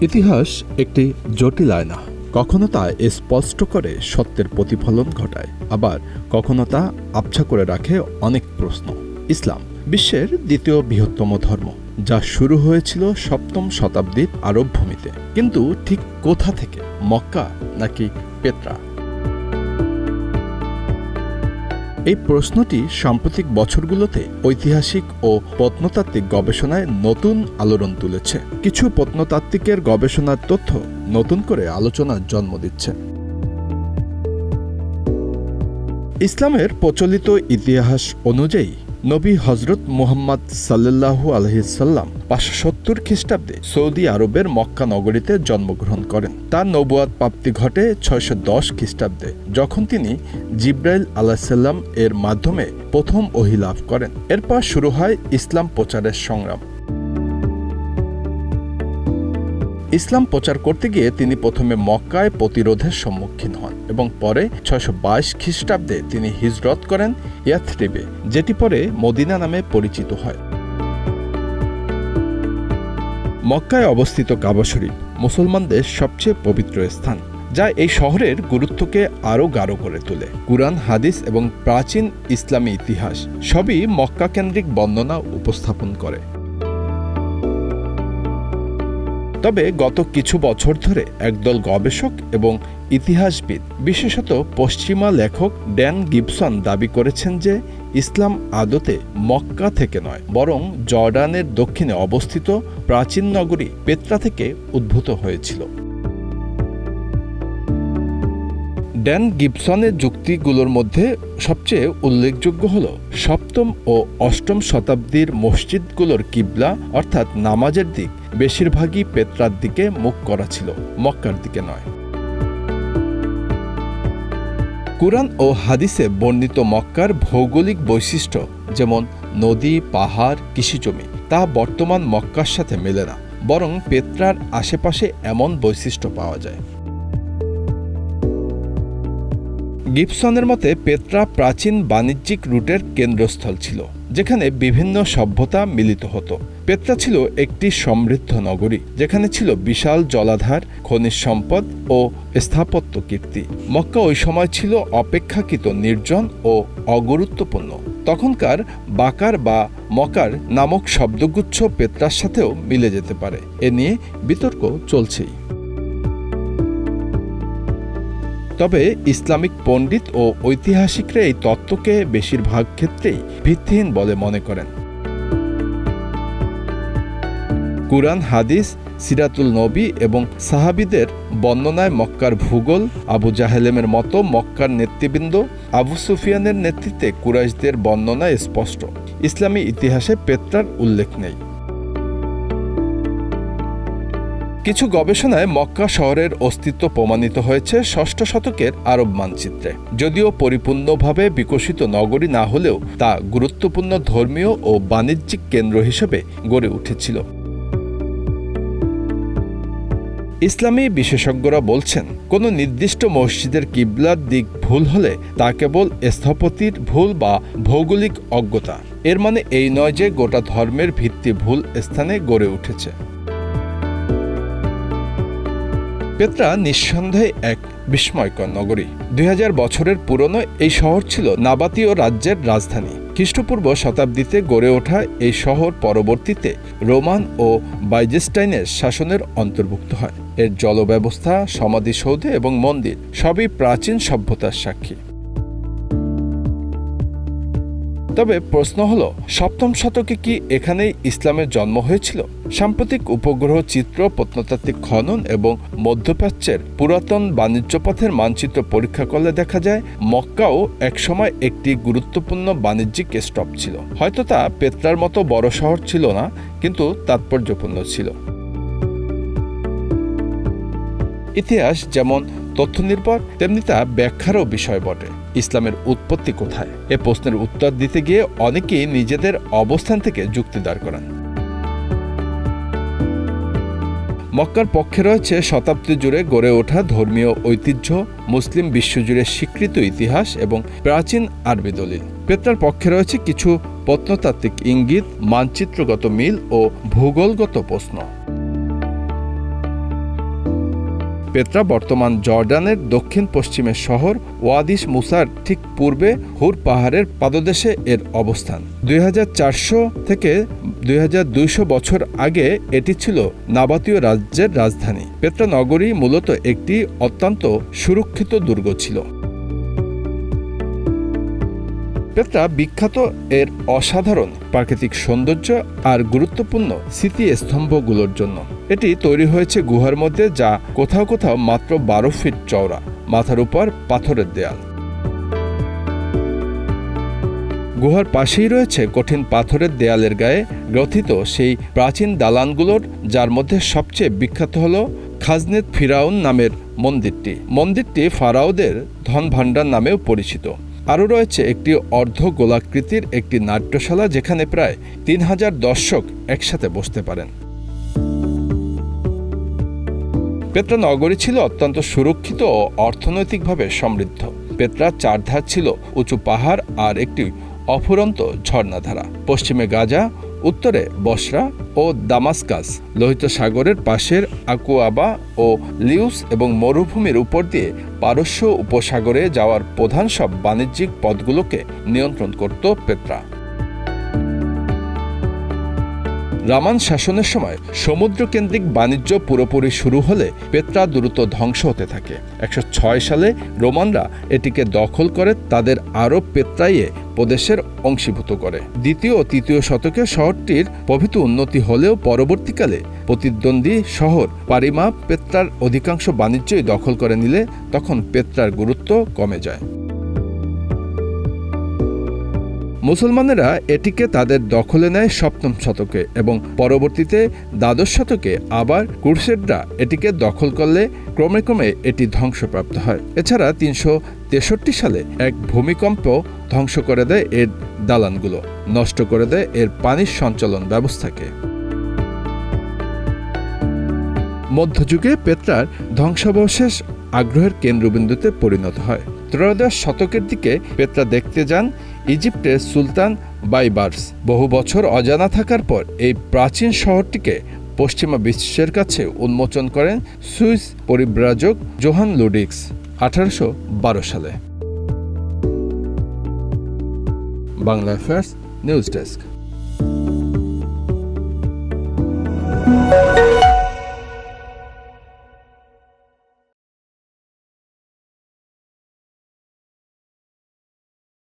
ইতিহাস একটি জটিল আয়না। কখনো তা স্পষ্ট করে সত্যের প্রতিফলন ঘটায়, আবার কখনো তা আবছা করে রাখে অনেক প্রশ্ন। ইসলাম, বিশ্বের দ্বিতীয় বৃহত্তম ধর্ম, যা শুরু হয়েছিল সপ্তম শতাব্দীর আরব ভূমিতে। কিন্তু ঠিক কোথা থেকে, মক্কা নাকি পেত্রা? এই প্রশ্নটি সাম্প্রতিক বছরগুলোতে ঐতিহাসিক ও প্রত্নতাত্ত্বিক গবেষণায় নতুন আলোড়ন তুলেছে। কিছু প্রত্নতাত্ত্বিকের গবেষণার তথ্য নতুন করে আলোচনার জন্ম দিচ্ছে। ইসলামের প্রচলিত ইতিহাস অনুযায়ী নবী হজরত মুহাম্মদ সাল্লাল্লাহু আলহিসাল্লাম পাঁচশো সত্তর খ্রিস্টাব্দে সৌদি আরবের মক্কা নগরীতে জন্মগ্রহণ করেন। তার নবুয়াদ প্রাপ্তি ঘটে ছয়শো দশ খ্রিস্টাব্দে, যখন তিনি জিব্রাইল আলাহিসাল্লাম এর মাধ্যমে প্রথম ওহি লাভ করেন। এরপর শুরু হয় ইসলাম প্রচারের সংগ্রাম। ইসলাম প্রচার করতে গিয়ে তিনি প্রথমে মক্কায় প্রতিরোধের সম্মুখীন হন এবং পরে ছয়শো বাইশ খ্রিস্টাব্দে তিনি হিজরত করেন ইয়াথরিবে, যেটি পরে মদিনা নামে পরিচিত হয়। মক্কায় অবস্থিত কাবা শরীফ মুসলমানদের সবচেয়ে পবিত্র স্থান, যা এই শহরের গুরুত্বকে আরও গাঢ় করে তোলে। কুরআন, হাদিস এবং প্রাচীন ইসলামী ইতিহাস সবই মক্কা কেন্দ্রিক বর্ণনা উপস্থাপন করে। তবে গত কিছু বছর ধরে একদল গবেষক এবং ইতিহাসবিদ, বিশেষত পশ্চিমা লেখক ড্যান গিবসন দাবি করেছেন যে ইসলাম আদতে মক্কা থেকে নয়, বরং জর্ডানের দক্ষিণে অবস্থিত প্রাচীন নগরী পেত্রা থেকে উদ্ভূত হয়েছিল। ড্যান গিবসনের যুক্তিগুলোর মধ্যে সবচেয়ে উল্লেখযোগ্য হল সপ্তম ও অষ্টম শতাব্দীর মসজিদগুলোর কিবলা, অর্থাৎ নামাজের দিক, বেশিরভাগই পেত্রার দিকে মুখ করা ছিল, মক্কার দিকে নয়। কুরআন ও হাদিসে বর্ণিত মক্কার ভৌগোলিক বৈশিষ্ট্য যেমন নদী, পাহাড়, কৃষিজমি, তা বর্তমান মক্কার সাথে মেলে না, বরং পেত্রার আশেপাশে এমন বৈশিষ্ট্য পাওয়া যায়। গিবসনের মতে পেত্রা প্রাচীন বাণিজ্যিক রুটের কেন্দ্রস্থল ছিল, যেখানে বিভিন্ন সভ্যতা মিলিত হতো। পেত্রা ছিল একটি সমৃদ্ধ নগরী, যেখানে ছিল বিশাল জলাধার, খনিজ সম্পদ ও স্থাপত্য কীর্তি। মক্কা ওই সময় ছিল অপেক্ষাকৃত নির্জন ও অগুরুত্বপূর্ণ। তখনকার বাকার বা মকার নামক শব্দগুচ্ছ পেত্রার সাথেও মিলে যেতে পারে। এ নিয়ে বিতর্ক চলছেই। তবে ইসলামিক পণ্ডিত ও ঐতিহাসিকরা এই তত্ত্বকে বেশিরভাগ ক্ষেত্রেই ভিত্তিহীন বলে মনে করেন। কুরআন, হাদিস, সিরাতুল নবী এবং সাহাবিদের বর্ণনায় মক্কার ভূগোল, আবু জাহেলেমের মতো মক্কার নেতৃবৃন্দ, আবু সুফিয়ানের নেতৃত্বে কুরাইশদের বর্ণনায় স্পষ্ট। ইসলামী ইতিহাসে পেত্রার উল্লেখ নেই। কিছু গবেষণায় মক্কা শহরের অস্তিত্ব প্রমাণিত হয়েছে ষষ্ঠ শতকের আরব মানচিত্রে। যদিও পরিপূর্ণভাবে বিকশিত নগরী না হলেও তা গুরুত্বপূর্ণ ধর্মীয় ও বাণিজ্যিক কেন্দ্র হিসেবে গড়ে উঠেছিল। ইসলামী বিশেষজ্ঞরা বলছেন, কোনো নির্দিষ্ট মসজিদের কিবলার দিক ভুল হলে তা কেবল স্থপতির ভুল বা ভৌগোলিক অজ্ঞতা। এর মানে এই নয় যে গোটা ধর্মের ভিত্তি ভুল স্থানে গড়ে উঠেছে। পেত্রা নিঃসন্দেহে এক বিস্ময়কর নগরী। দুই হাজার বছরের পুরনো এই শহর ছিল নাবাতীয় রাজ্যের রাজধানী। খ্রিস্টপূর্ব শতাব্দীতে গড়ে ওঠা এই শহর পরবর্তীতে রোমান ও বাইজেস্টাইনের শাসনের অন্তর্ভুক্ত হয়। এর জলব্যবস্থা, সমাধিসৌধ এবং মন্দির সবই প্রাচীন সভ্যতার সাক্ষী। তবে প্রশ্ন হলো, সপ্তম শতকে কি এখানেই ইসলামের জন্ম হয়েছিল? সাম্প্রতিক উপগ্রহ চিত্র, প্রত্নতাত্ত্বিক খনন এবং মধ্যপ্রাচ্যের পুরাতন বাণিজ্য পথের মানচিত্র পরীক্ষা করলে দেখা যায়, মক্কাও একসময় একটি গুরুত্বপূর্ণ বাণিজ্যিক স্টপ ছিল। হয়তো তা পেত্রার মতো বড় শহর ছিল না, কিন্তু তাৎপর্যপূর্ণ ছিল। ইতিহাস যেমন তথ্য নির্ভর, তেমনি তা ব্যাখ্যারও বিষয় বটে। ইসলামের উৎপত্তি কোথায়? এ প্রশ্নের উত্তর দিতে গিয়ে অনেকেই নিজেদের অবস্থান থেকে যুক্তি দাঁড় করান। মক্কার পক্ষে রয়েছে শতাব্দী জুড়ে গড়ে ওঠা ধর্মীয় ঐতিহ্য, মুসলিম বিশ্বজুড়ে স্বীকৃত ইতিহাস এবং প্রাচীন আরবি দলিল। পেত্রার পক্ষে রয়েছে কিছু প্রত্নতাত্ত্বিক ইঙ্গিত, মানচিত্রগত মিল ও ভূগোলগত প্রশ্ন। পেত্রা বর্তমান জর্ডানের দক্ষিণ পশ্চিমের শহর ওয়াদিস মুসার ঠিক পূর্বে হুর পাহাড়ের পাদদেশে এর অবস্থান। দুই হাজার চারশো থেকে দুই হাজার দুইশো বছর আগে এটি ছিল নাবাতীয় রাজ্যের রাজধানী। পেত্রা নগরী মূলত একটি অত্যন্ত সুরক্ষিত দুর্গ ছিল। পেত্রা বিখ্যাত এর অসাধারণ প্রাকৃতিক সৌন্দর্য আর গুরুত্বপূর্ণ স্মৃতিস্তম্ভগুলোর জন্য। এটি তৈরি হয়েছে গুহার মধ্যে যা কোথাও কোথাও মাত্র বারো ফিট চওড়া, মাথার উপর পাথরের দেয়াল। গুহার পাশেই রয়েছে কঠিন পাথরের দেয়ালের গায়ে গ্রথিত সেই প্রাচীন দালানগুলোর, যার মধ্যে সবচেয়ে বিখ্যাত হল খাজনেত ফিরাউন নামের মন্দিরটি। মন্দিরটি ফারাওদের ধন ভাণ্ডার নামেও পরিচিত। আরও রয়েছে একটি অর্ধ গোলাকৃতির একটি নাট্যশালা যেখানে প্রায় তিন হাজার দর্শক একসাথে বসতে পারেন। পেত্রা নগরী ছিল অত্যন্ত সুরক্ষিত ও অর্থনৈতিকভাবে সমৃদ্ধ। পেত্রার চারধার ছিল উঁচু পাহাড় আর একটি অফুরন্ত ঝর্ণাধারা। পশ্চিমে গাজা, উত্তরে বসরা ও দামাস্কাস। লোহিত সাগরের পাশের আকুয়াবা ও লিউস এবং মরুভূমির উপর দিয়ে পারস্য উপসাগরে যাওয়ার প্রধান সব বাণিজ্যিক পথগুলোকে নিয়ন্ত্রণ করত পেত্রা। রামান শাসনের সময় সমুদ্রকেন্দ্রিক বাণিজ্য পুরোপুরি শুরু হলে পেত্রা দ্রুত ধ্বংস হতে থাকে। একশো ছয় সালে রোমানরা এটিকে দখল করে তাদের আরব পেত্রাইয়ে প্রদেশের অংশীভূত করে। দ্বিতীয় ও তৃতীয় শতকে শহরটির প্রভৃত উন্নতি হলেও পরবর্তীকালে প্রতিদ্বন্দ্বী শহর পারিমা পেত্রার অধিকাংশ বাণিজ্যই দখল করে নিলে তখন পেত্রার গুরুত্ব কমে যায়। মুসলমানেরা এটিকে তাদের দখলে নেয় সপ্তম শতকে এবং পরবর্তীতে দ্বাদশ শতকে আবার ক্রুসেডরা এটিকে দখল করলে ক্রমে ক্রমে এটি ধ্বংসপ্রাপ্ত হয়। এছাড়া তিনশো তেষট্টি সালে এক ভূমিকম্প ধ্বংস করে দেয় এর দালানগুলো, নষ্ট করে দেয় এর পানির সঞ্চালন ব্যবস্থাকে। মধ্যযুগে পেত্রার ধ্বংসাবশেষ আগ্রহের কেন্দ্রবিন্দুতে পরিণত হয়। ত্রয়োদশ শতকের দিকে পেত্রা দেখতে যান ইজিপ্টের সুলতান বাইবার্স। বহু বছর অজানা থাকার পর এই প্রাচীন শহরটিকে পশ্চিমা বিশ্বের কাছে উন্মোচন করেন সুইস পরিব্রাজক জোহান লুডিক্স আঠারোশো বারো সালে। Bangla affairs news desk